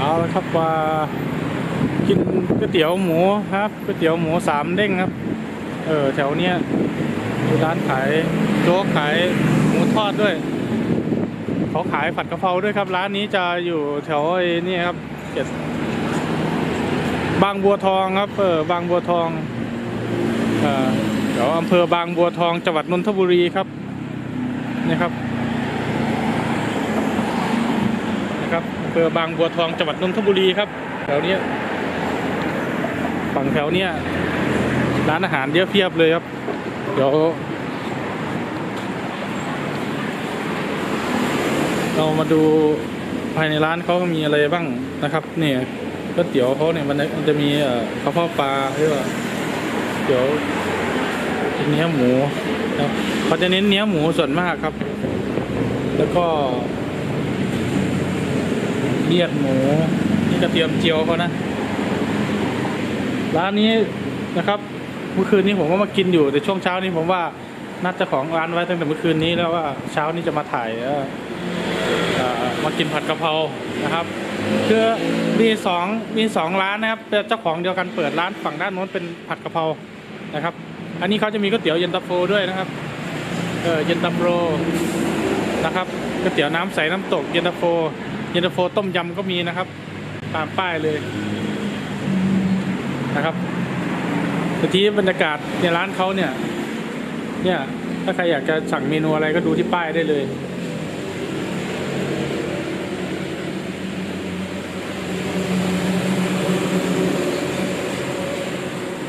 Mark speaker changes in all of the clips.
Speaker 1: เอาละครับว่ากินก๋วยเตี๋ยวหมูครับก๋วยเตี๋ยวหมูสามเด้งครับ เออแถวเนี้ยมีร้านขายโจ๊กขายหมูทอดด้วยเขาขายผัดกะเพราด้วยครับ ร้านนี้จะอยู่แถวไอ้นี่ครับเจ็ดบางบัวทองครับเออบางบัวทองเออแถวอำเภอบางบัวทองจังหวัดนนทบุรีครับนี่ครับนะครับอำ เภอบางบัวทองจังหวัดนนทบุรีครับแถวเนี้ยฝั่งแถวเนี้ยร้านอาหารเยอะเพียบเลยครับ เดี๋ยวเรามาดูภายในร้านเขามีอะไรบ้างนะครับเนี่ยก๋วยเตี๋ยวเขาเนี่ยมันจะมีเอ่อกระเพาะปลาหรือว่าเดี๋ยวเนื้อหมูครับเขาจะเน้นเนื้อหมูส่วนมากครับ แล้วก็ เลียดหมูนี่กระเทียมเจียวเขานะ ร้านนี้นะครับ เมื่อคืนนี้ผมก็มากินอยู่แต่ช่วงเช้านี้ผมว่านัดเจ้าของร้านไว้ตั้งแต่เมื่อคืนนี้แล้วว่าเช้านี้จะมาถ่ายเอ่อเอ่อมากินผัดกะเพรานะครับคือมีสองมีสองร้านนะครับเป็นเจ้าของเดียวกันเปิดร้านฝั่งด้านโน้นเป็นผัดกะเพรานะครับ อันนี้เขาจะมีก๋วยเตี๋ยวเย็นตาโฟด้วยนะครับเออเย็นตาโฟนะครับก๋วยเตี๋ยวน้ำใสน้ำตกเย็นตาโฟ เย็นตาโฟต้มยำก็มีนะครับ ตามป้ายเลยนะครับทีนี้บรรยากาศในร้านเขาเนี่ย เนี่ยถ้าใครอยากจะสั่งเมนูอะไรก็ดูที่ป้ายได้เลย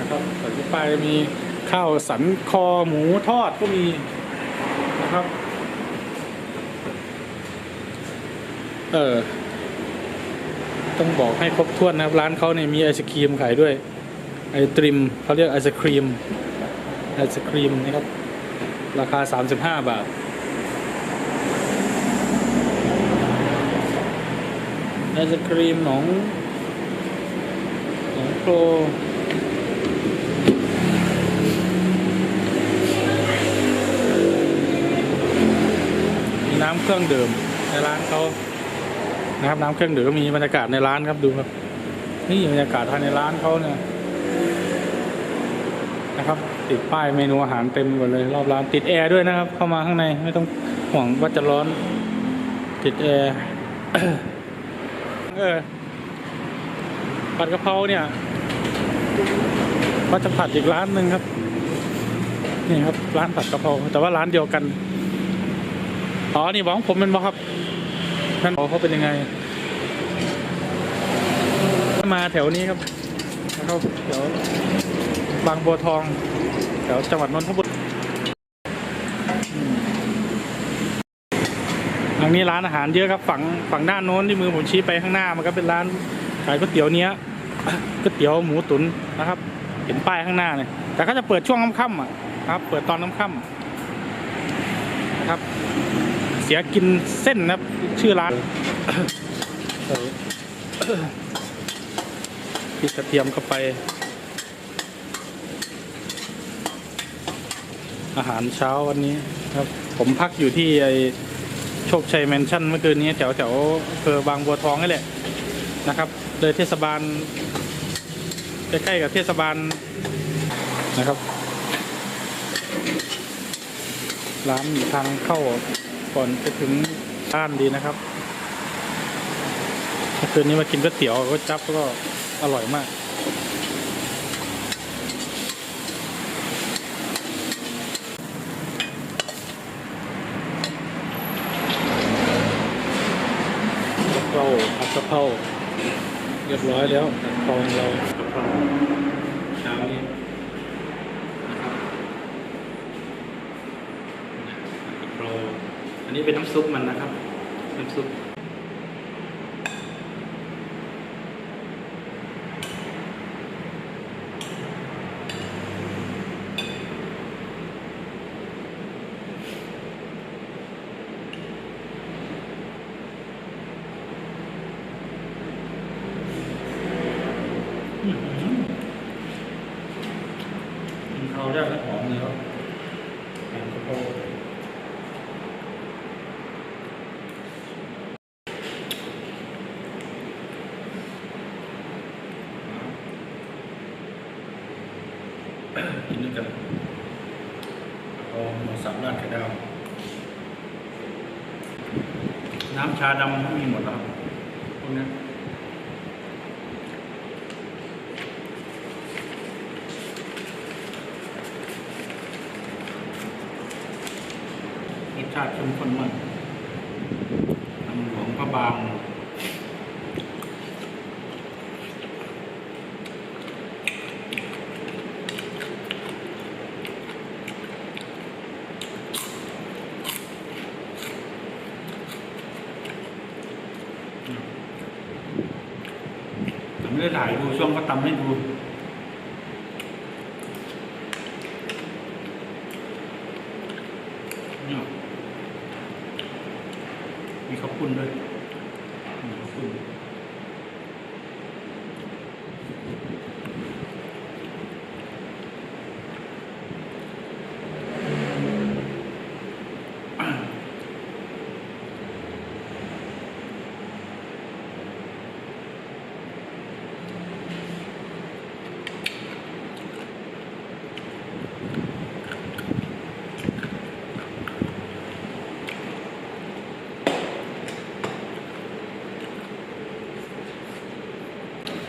Speaker 1: นะครับสันติไปมีข้าวสันคอหมูทอดก็มีนะครับ เออ ต้องบอกให้ครบถ้วนนะครับ ร้านเขาเนี่ยมีไอศครีมขายด้วย ไอตริมเขาเรียกไอศครีมไอศครีมนะครับ ราคา 35 บาท ไอศครีมหนองหนองโปรมีน้ำเครื่องดื่มในร้านเขา นะครับน้ำเครื่องดื่มก็มีบรรยากาศในร้านครับดูครับนี่บรรยากาศภายในร้านเขาเนี่ยนะครับติดป้ายเมนูอาหารเต็มหมดเลย รอบร้านติดแอร์ด้วยนะครับ เข้ามาข้างในไม่ต้องห่วงว่าจะร้อน ติดแอร์เออผัดกะเพราเนี่ยก็จะผัดอีกร้านหนึ่งครับ นี่ครับ ร้านผัดกะเพราแต่ว่าร้านเดียวกันอ๋อนี่บอกของผมเป็นบอครับ นั่นบอกเขาเป็นยังไงมาแถวนี้ครับแล้วแถวบางบัวทองแถวจังหวัดนนทบุรีอืมทางนี้ร้านอาหารเยอะครับฝั่งฝั่งด้านโน้นที่มือผมชี้ไปข้างหน้ามันก็เป็นร้านขายก๋วยเตี๋ยวเนี้ยก๋วยเตี๋ยวหมูตุ๋นนะครับ เห็นป้ายข้างหน้าเนี่ยแต่ก็จะเปิดช่วงค่ำๆอะครับ เปิดตอนค่ำๆนะครับ เสียกินเส้นนะครับ ชื่อร้านพริกกระเทียมเข้าไป อาหารเช้าวันนี้ครับ ผมพักอยู่ที่ไอโชคชัยแมนชั่นเมื่อคืนนี้แถวแถวเภอบางบัวทองนี่แหละนะครับเลยเทศบาลใกล้ๆกับเทศบาลนะครับ ร้านทางเข้า ก่อนจะถึงบ้านดีนะครับเมื่อคืนนี้มากินก๋วยเตี๋ยวก็จับก็อร่อยมากกะเพราผัดกะเพราเรียบร้อยแล้วกะเพราของเรากะเพราเช้านี้นะครับกะเพราอันนี้ เป็นน้ำซุปมันนะครับ น้ำซุปกินข้าวได้แล้วหอมเลยครับแกงกะเพรา กินด้วยกันเอาหมูสับราดไข่ดาว น้ำชาดำก็มีหมดแล้วครับพวกนี้รสชาติเข้มข้นมากน้ำหลวงพระบาง ผม เลือดไหลดูช่วงก็ตำให้ดูมีขอบคุณด้วยขอบคุณ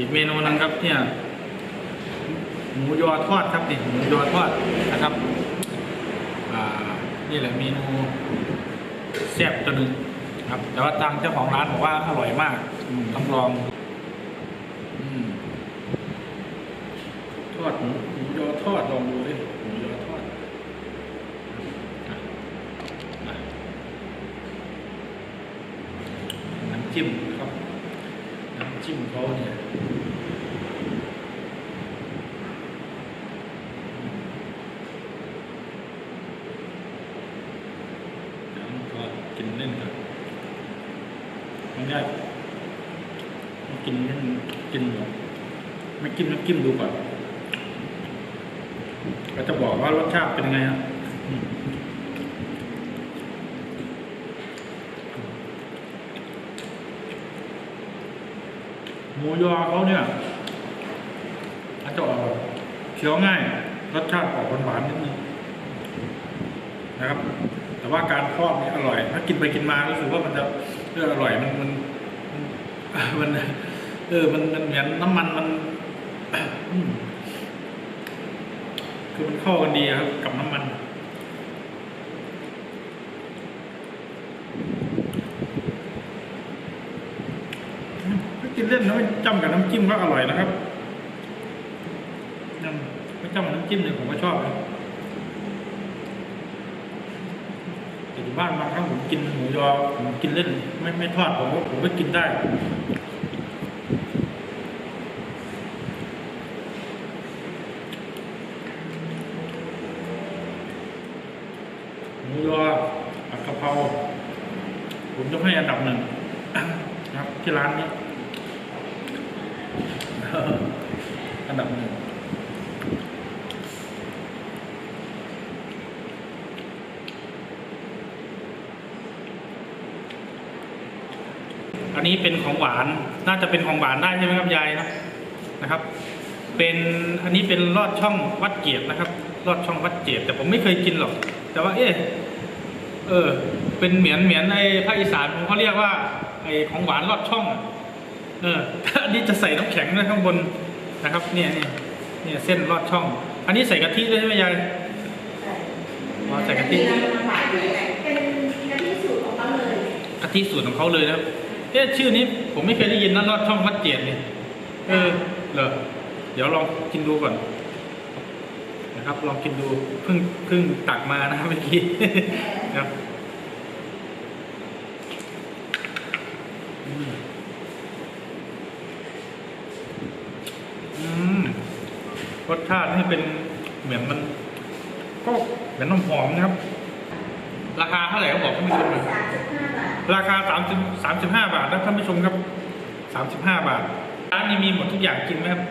Speaker 1: อีกเมนูนึงครับเนี่ยหมูยอทอดครับนี่หมูยอทอดนะครับนี่แหละเมนูแซ่บตัวหนึ่งครับ แต่ว่าทางเจ้าของร้านบอกว่าอร่อยมากต้องลองอทอดหมูหมูยอทอดลองดูดิหมูยอทอดน้ำจิ้มครับ น้ำจิ้มเขาเนี่ยน้ำก็กินเล่นครับ ได้กินเล่นกินไม่กินน้ำจิ้มดูก่อนก็จะบอกว่ารสชาติเป็นไงครับอืมหมูยอเขาเนี่ยอาจจะออกเคี้ยวง่าย รสชาติออกหวานๆนิดนึงนะครับ แต่ว่าการทอดนี่อร่อย ถ้ากินไปกินมารู้สึกว่ามันจะ อออร่อยมันมันมันเออมันมันเหมือนน้ำมันมันคือมันเข้ากันดีครับ กับน้ำมันกินเล่นแล้วไม่จำกับน้ำจิ้มก็อร่อยนะครับนั่นไม่จำกับน้ำจิ้มเนี่ยผมก็ชอบนะแต่ อยู่บ้านบางครั้งผมกินหมูยอผมกินเล่น ไม่ไม่ทอดผมก็ผมก็กินได้หมูยอผัดกะเพราผมจะให้อันดับหนึ่งครับที่ร้านนี้ดับหนึ่ง อันนี้เป็นของหวานน่าจะเป็นของหวานได้ใช่ไหมครับยายนะนะครับ เป็นอันนี้เป็นลอดช่องวัดเกียรตินะครับลอดช่องวัดเกียรติแต่ผมไม่เคยกินหรอก แต่ว่าเอ๊ะเออ เป็นเหมียนเหมียนในภาคอีสานผมเขาเรียกว่าไอของหวานลอดช่องอะเอออันนี้จะใส่น้ำแข็งด้วยข้างบนนะครับ เนี่ยเนี่ยเนี่ยเส้นลอดช่อง อันนี้ใส่กะทิด้วยใช่ไหมยายอ๋อใส่กะทิ
Speaker 2: เป็นกะทิสูตรของเขาเลย
Speaker 1: กะทิสูตรของเขาเลยนะครับ เอ๊ะชื่อนี้ผมไม่เคยได้ยินนะลอดช่องวัดเจียดเนี่ยเออเหรอเดี๋ยวลองกินดูก่อน นะครับ ลองกินดูเพิ่งเพิ่งตักมานะครับเมื่อกี้ครับอืมรสชาตินี่เป็นเหมือนมัน ก็เหมือนน้ำหอมนะครับ ราคาเท่าไหร่เขาบอกท่านผู้ชมหน่อย ราคาสามสิบสามสิบห้าบาทนะท่านผู้ชมครับสามสิบห้าบาท ร้านนี้มีหมดทุกอย่างจริงไหมครับ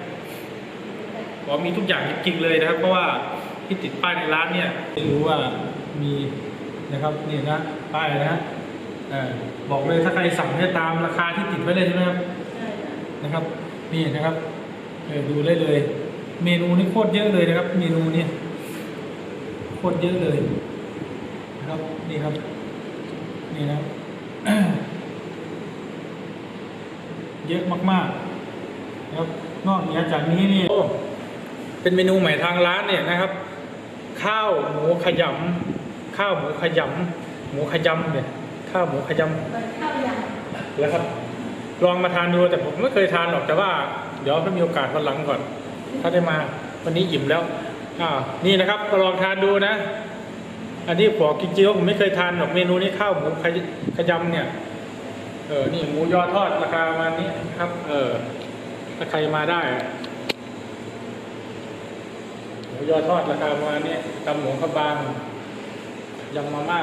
Speaker 1: บอกมีทุกอย่างจริงเลยนะครับ เพราะว่าที่ติดป้ายในร้านเนี่ยไม่รู้ว่ามีนะครับนี่นะป้ายนะอบอกเลยถ้าใครสั่งเนี่ยตามราคาที่ติดไว้เลยใช่ไหมครับ
Speaker 2: ใช่ค่ะ
Speaker 1: นะครับ นี่นะครับเดูได้เลย เมนูนี่โคตรเยอะเลยนะครับ เมนูเนี่ยโคตรเยอะเลยนะครับนี่ครับนี่นะครับ เยอะมากๆนะครับนอกเหนือจากนี้นี่เป็นเมนูใหม่ทางร้านเนี่ยนะครับ ข้าวหมูขยำข้าวหมูขยำหมูขยำเนี่ย ข้าวหมูขยำแล้วครับ ลองมาทานดูแต่ผมไม่เคยทานหรอกแต่ว่า เดี๋ยวถ้ามีโอกาสวันหลังก่อน ถ้าได้มา วันนี้อิ่มแล้วอ่านี่นะครับลองทานดูนะ อันนี้บอกจริงๆว่าผมไม่เคยทานหรอกเมนูนี้ข้าวหมูขยขยำเนี่ย เออ นี่หมูยอทอดราคาประมาณนี้ครับ เออ ถ้าใครมาได้ หมูยอทอดราคาประมาณนี้ตำหมูข้าวบางยำมาม่า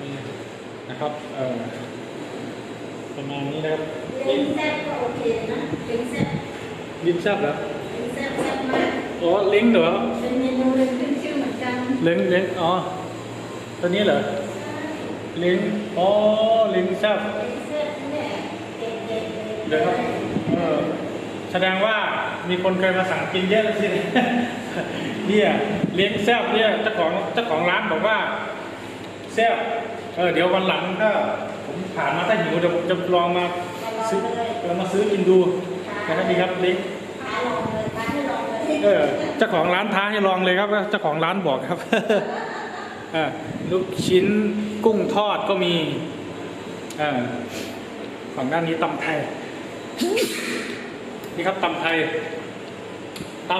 Speaker 1: นี่นะครับ เออประมาณนี้นะครับ
Speaker 2: เล้งแซ่บก็โอเคนะเล้งแซ่บ
Speaker 1: ลิ้นแซ่บเหรอ
Speaker 2: เล้งแซ่บแซ่บมาก
Speaker 1: อ๋อเล้งเหรอ
Speaker 2: เป็นเมนูเล้งขึ้นชื่อเหมือนกัน
Speaker 1: เล้งเล้งอ๋อ ตัวนี้เหรอเล้งอ๋อเล้งแซ่บ
Speaker 2: เล้งแซ่บเนี่ยเด็ดๆเลย
Speaker 1: เดี๋ยวครับเออแสดงว่ามีคนเคยมาสั่งกินเยอะแล้วสิเนี่ยเลี้ยงแซ่บเนี่ยเจ้าของเจ้าของร้านบอกว่าแซ่บเออเดี๋ยววันหลังก็ผมผ่านมาถ้าหิวเดี๋ยวผมจะลองมาซื้อมาซื้อกินดูนะครับดีครับเล้ง
Speaker 2: ท้าลอง เอ
Speaker 1: อเจ้าของร้านท้าให้ลองเลยครับเจ้าของร้านบอกครับลูกชิ้นกุ้งทอดก็มีเออฝั่งด้านนี้ตำไทย นี่ครับตำไทยต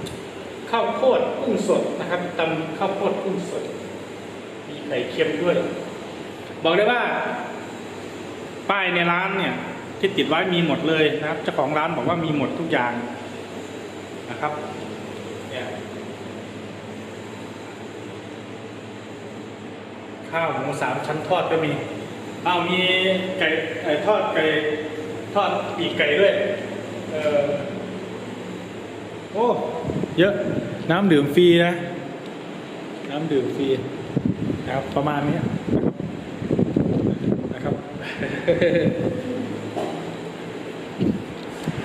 Speaker 1: ำข้าวโพดกุ้งสดนะครับตำข้าวโพดกุ้งสด มีไข่เค็มด้วย บอกได้ว่า ป้ายในร้านเนี่ยที่ติดไว้มีหมดเลยนะครับเจ้าของร้านบอกว่ามีหมดทุกอย่าง นะครับเนี่ยข้าวหมูสามชั้นทอดก็มีอ้าวมีไก่ไก่ทอดไก่ทอดปีกไก่ด้วยเออโอ้เยอะน้ำดื่มฟรีนะ น้ำดื่มฟรีนะครับประมาณนี้นะครับนะครับ